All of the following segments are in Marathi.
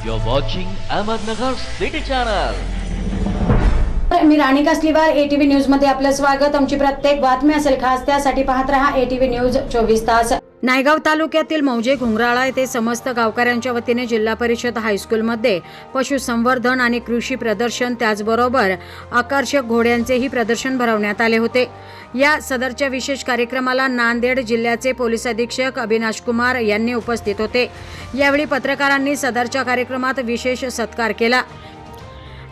You're watching Ahmednagar City Channel. मी राणी कासलीवार एटीव्ही न्यूजमध्ये आपलं स्वागत आमची प्रत्येक बातमी असेल खास त्यासाठी पाहत रहा एटीव्ही न्यूज चोवीस तास नायगाव तालुक्यातील मौजे घुंगराळा येथे समस्त गावकऱ्यांच्या वतीने जिल्हा परिषद हायस्कूलमध्ये पशुसंवर्धन आणि कृषी प्रदर्शन त्याचबरोबर आकर्षक घोड्यांचेही प्रदर्शन भरवण्यात आले होते. या सदरच्या विशेष कार्यक्रमाला नांदेड जिल्ह्याचे पोलीस अधीक्षक अविनाश कुमार यांनी उपस्थित होते. यावेळी पत्रकारांनी सदरच्या कार्यक्रमात विशेष सत्कार केला.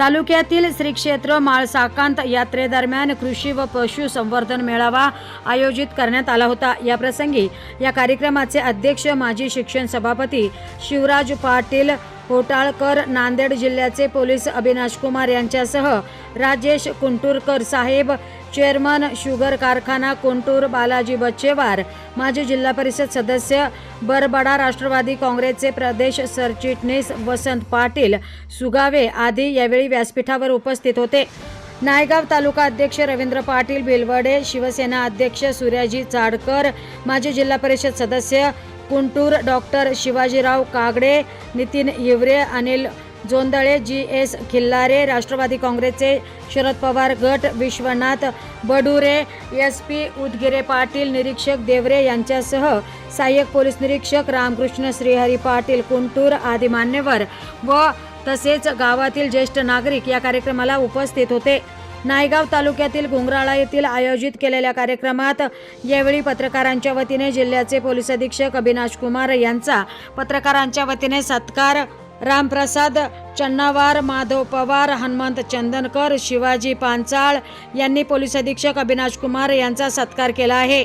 तालुक्यातील श्री क्षेत्र माळसाकांत यात्रेदरम्यान कृषी व पशु संवर्धन मेळावा आयोजित करण्यात आला होता. या प्रसंगी या कार्यक्रमाचे अध्यक्ष माजी शिक्षण सभापती शिवराज पाटील होटाळकर नांदेड जिल्ह्याचे पोलीस अविनाश कुमार यांच्यासह राजेश कुंटूरकर साहेब चेअरमन शुगर कारखाना कुंटूर बालाजी बच्चेवार माजी जिल्हा परिषद सदस्य बरबडा राष्ट्रवादी काँग्रेसचे प्रदेश सरचिटणीस वसंत पाटील सुगावे आदी यावेळी व्यासपीठावर उपस्थित होते. नायगाव तालुका अध्यक्ष रवींद्र पाटील भिलवडे शिवसेना अध्यक्ष सूर्याजी चाडकर माजी जिल्हा परिषद सदस्य Kuntur doctor Shivajirao Kagade Nitin Hiware Anil Jondhale G S Khillare Rashtravadi काँग्रेसचे शरद पवार गट विश्वनाथ बडुरे एस पी उदगिरे पाटील निरीक्षक देवरे यांच्यासह सहाय्यक पोलीस निरीक्षक रामकृष्ण श्रीहरी पाटील कुंटूर आदी मान्यवर व तसेच गावातील ज्येष्ठ नागरिक या कार्यक्रमाला उपस्थित होते. नायगाव तालुक्यातील घुंगराळा येथील आयोजित केलेल्या कार्यक्रमात यावेळी पत्रकारांच्या वतीने जिल्ह्याचे पोलीस अधीक्षक अविनाश कुमार यांचा पत्रकारांच्या वतीने सत्कार रामप्रसाद चन्नावार माधव पवार हनुमंत चंदनकर शिवाजी पांचाळ यांनी पोलीस अधीक्षक अविनाश कुमार यांचा सत्कार केला आहे.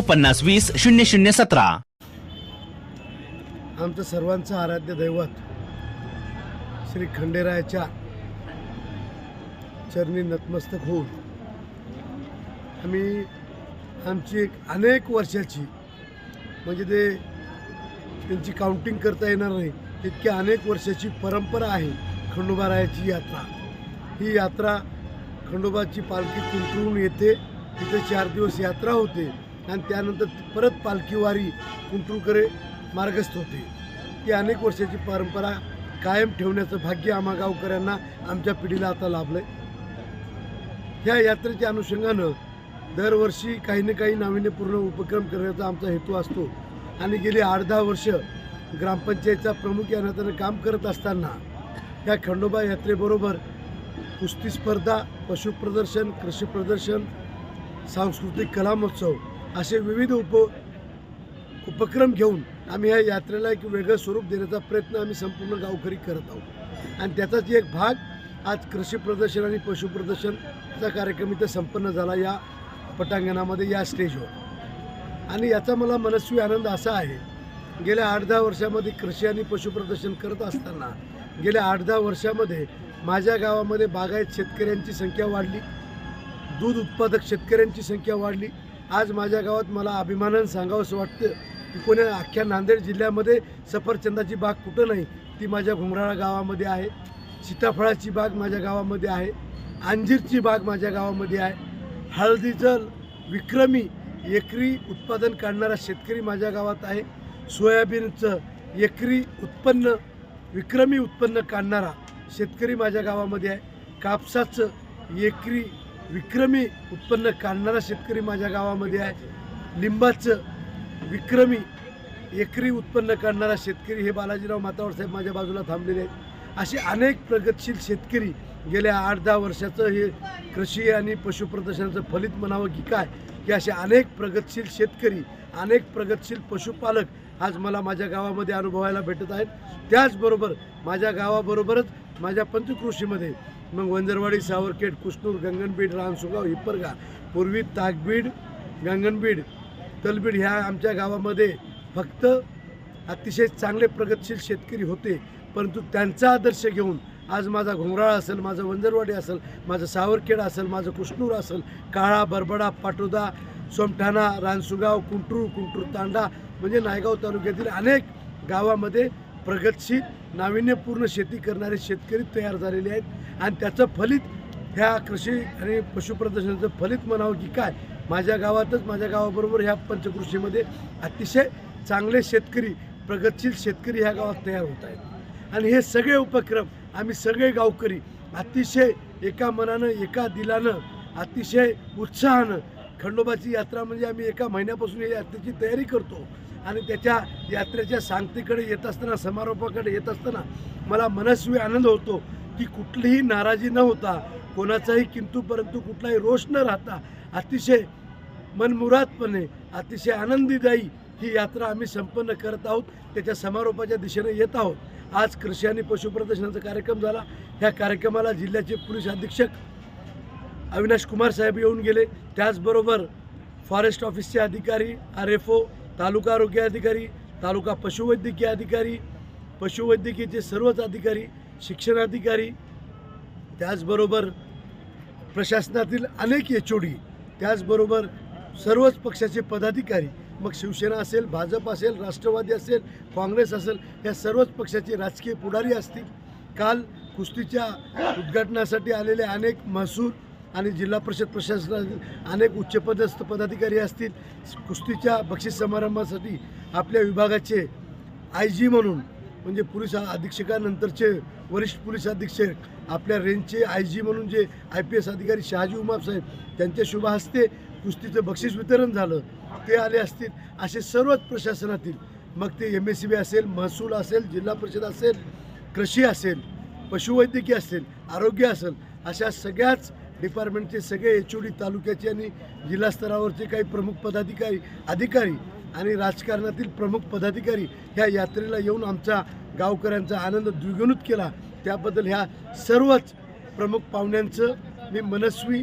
पन्नास वीस शून्य शून्य सतरा. आमचं सर्वांचं आराध्य दैवत श्री खंडेरायाच्या चरणी नतमस्तक होऊन आम्ही आमची एक अनेक वर्षाची म्हणजे ते त्यांची काउंटिंग करता येणार नाही इतकी अनेक वर्षाची परंपरा आहे खंडोबारायाची यात्रा. ही यात्रा खंडोबाची पालखी कुंटळून येते तिथे चार दिवस यात्रा होते. आणि त्यानंतर परत पालखी वारी मार्गस्थ होते. ती अनेक वर्षाची परंपरा कायम ठेवण्याचं भाग्य आम्हा गावकऱ्यांना आमच्या पिढीला आता लाभलं आहे ह्या यात्रेच्या अनुषंगानं दरवर्षी काही ना काही नाविन्यपूर्ण उपक्रम करण्याचा आमचा हेतू असतो. आणि गेली आठ दहा वर्ष ग्रामपंचायतचा प्रमुख या नात्यानं काम करत असताना या खंडोबा यात्रेबरोबर कुस्ती स्पर्धा पशुप्रदर्शन कृषी प्रदर्शन सांस्कृतिक कला महोत्सव असे विविध उप उपक्रम घेऊन आम्ही या यात्रेला एक वेगळं स्वरूप देण्याचा प्रयत्न आम्ही संपूर्ण गावकरी करत आहोत. आणि त्याचाच एक भाग आज कृषी प्रदर्शन आणि पशुप्रदर्शनचा कार्यक्रम इथं संपन्न झाला या पटांगणामध्ये या स्टेजवर. आणि याचा मला मनस्वी आनंद असा आहे गेल्या आठ दहा वर्षामध्ये कृषी आणि पशुप्रदर्शन करत असताना गेल्या आठ दहा वर्षामध्ये माझ्या गावामध्ये बागायत शेतकऱ्यांची संख्या वाढली दूध उत्पादक शेतकऱ्यांची संख्या वाढली आज माझ्या गावात मला अभिमानानं सांगावंसं वाटतं की कोण्या अख्ख्या नांदेड जिल्ह्यामध्ये सफरचंदाची बाग कुठं नाही ती माझ्या घुमराळा गावामध्ये आहे. सीताफळाची बाग माझ्या गावामध्ये आहे. अंजीरची बाग माझ्या गावामध्ये आहे. हळदीचं विक्रमी एकरी उत्पादन काढणारा शेतकरी माझ्या गावात आहे. सोयाबीनचं एकरी उत्पन्न विक्रमी उत्पन्न काढणारा शेतकरी माझ्या गावामध्ये आहे. कापसाचं एकरी विक्रमी उत्पन्न काढणारा शेतकरी माझ्या गावामध्ये आहे. लिंबाचं विक्रमी एकरी उत्पन्न काढणारा शेतकरी हे बालाजीराव मातावर साहेब माझ्या बाजूला थांबलेले आहेत. असे अनेक प्रगतशील शेतकरी गेल्या आठ दहा वर्षाचं हे कृषी आणि पशुप्रदर्शनाचं फलित म्हणावं की काय की असे अनेक प्रगतशील शेतकरी अनेक प्रगतशील पशुपालक आज मला माझ्या गावामध्ये अनुभवायला भेटत आहेत. त्याचबरोबर माझ्या गावाबरोबरच माझ्या पंचकृषीमध्ये मग वंजरवाडी सावरखेड कुसनूर गंगनबीड रानसुगाव हिप्परगा पूर्वी ताकबीड गंगनबीड तलबीड ह्या आमच्या गावामध्ये फक्त अतिशय चांगले प्रगतशील शेतकरी होते. परंतु त्यांचा आदर्श घेऊन आज माझा घोंगराळा असेल माझं वंजरवाडी असेल माझं सावरखेड असेल माझं कुष्णूर असेल काळा बरबडा पाटोदा सोमठाणा रानसुगाव कुंटरू कुंटूर तांडा म्हणजे नायगाव तालुक्यातील अनेक गावामध्ये प्रगतशील नाविन्यपूर्ण शेती करणारे शेतकरी तयार झालेले आहेत. आणि त्याचं फलित ह्या कृषी आणि पशुप्रदर्शनाचं फलित म्हणावं की काय? माझ्या गावातच माझ्या गावाबरोबर ह्या पंचकृषीमध्ये अतिशय चांगले शेतकरी प्रगतशील शेतकरी ह्या गावात तयार होत आहेत. आणि हे सगळे उपक्रम आम्ही सगळे गावकरी अतिशय एका मनानं एका दिलानं अतिशय उत्साहानं खंडोबाची यात्रा म्हणजे आम्ही एका महिन्यापासून या यात्रेची तयारी करतो. आणि त्याच्या यात्रेच्या सांगतेकडे येत असताना समारोपाकडे येत असताना मला मनस्वी आनंद होतो की कुठलीही नाराजी न होता कोणाचाही किंतू परंतु कुठलाही रोष न राहता अतिशय मनमुरादपणे अतिशय आनंदीदायी ही यात्रा आम्ही संपन्न करत आहोत. त्याच्या समारोपाच्या दिशेने येत आहोत. आज कृषी आणि पशुप्रदर्शनाचा कार्यक्रम झाला. ह्या कार्यक्रमाला जिल्ह्याचे पोलीस अधीक्षक अविनाश कुमार साहेब येऊन गेले. त्याचबरोबर फॉरेस्ट ऑफिसचे अधिकारी आर एफ ओ तालुका आरोग्य अधिकारी तालुका पशुवैद्यकीय अधिकारी पशुवैद्यकीयचे सर्वच अधिकारी शिक्षणाधिकारी त्याचबरोबर प्रशासनातील अनेक एच ओ डी त्याचबरोबर सर्वच पक्षाचे पदाधिकारी मग शिवसेना असेल भाजप असेल राष्ट्रवादी असेल काँग्रेस असेल या सर्वच पक्षाचे राजकीय पुढारी असतील. काल कुस्तीच्या उद्घाटनासाठी आलेले अनेक महसूल आणि जिल्हा परिषद प्रशासनातील अनेक उच्चपदस्थ पदाधिकारी असतील. कुस्तीच्या बक्षीस समारंभासाठी आपल्या विभागाचे आय जी म्हणून म्हणजे पोलीस अधीक्षकानंतरचे वरिष्ठ पोलीस अधीक्षक आपल्या रेंजचे आय जी म्हणून जे आय पी एस अधिकारी शहाजी उमाप साहेब त्यांच्या शुभ हस्ते कुस्तीचं बक्षीस वितरण झालं. ते आले असतील. असे सर्वच प्रशासनातील मग ते एम एस सी बी असेल महसूल असेल जिल्हा परिषद असेल कृषी असेल पशुवैद्यकीय असेल आरोग्य असेल अशा सगळ्याच डिपार्टमेंटचे सगळे एच ओ डी तालुक्याचे आणि जिल्हा स्तरावरचे काही प्रमुख पदाधिकारी अधिकारी आणि राजकारणातील प्रमुख पदाधिकारी ह्या यात्रेला येऊन आमचा गावकऱ्यांचा आनंद द्विगुणित केला. त्याबद्दल ह्या सर्वच प्रमुख पाहुण्यांचं मी मनस्वी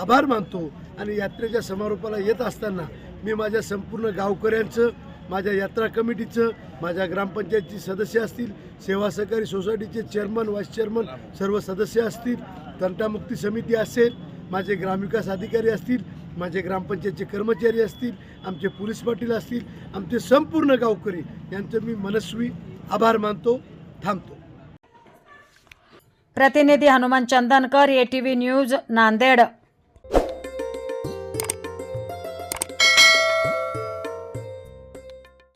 आभार मानतो आणि यात्रेच्या समारोपाला येत असताना मी माझ्या संपूर्ण गावकऱ्यांचं माझ्या यात्रा कमिटीचं माझ्या ग्रामपंचायतची सदस्य असतील सेवा सहकारी सोसायटीचे चेअरमन व्हाईस चेअरमन सर्व सदस्य असतील तंटामुक्ती समिती असेल माझे ग्रामविकास अधिकारी असतील माझे ग्रामपंचायतचे कर्मचारी असतील आमचे पोलीस पाटील असतील आमचे संपूर्ण गावकरी यांचं मी मनस्वी आभार मानतो थांबतो. प्रतिनिधी Hanuman Chandankar A T V news Nanded.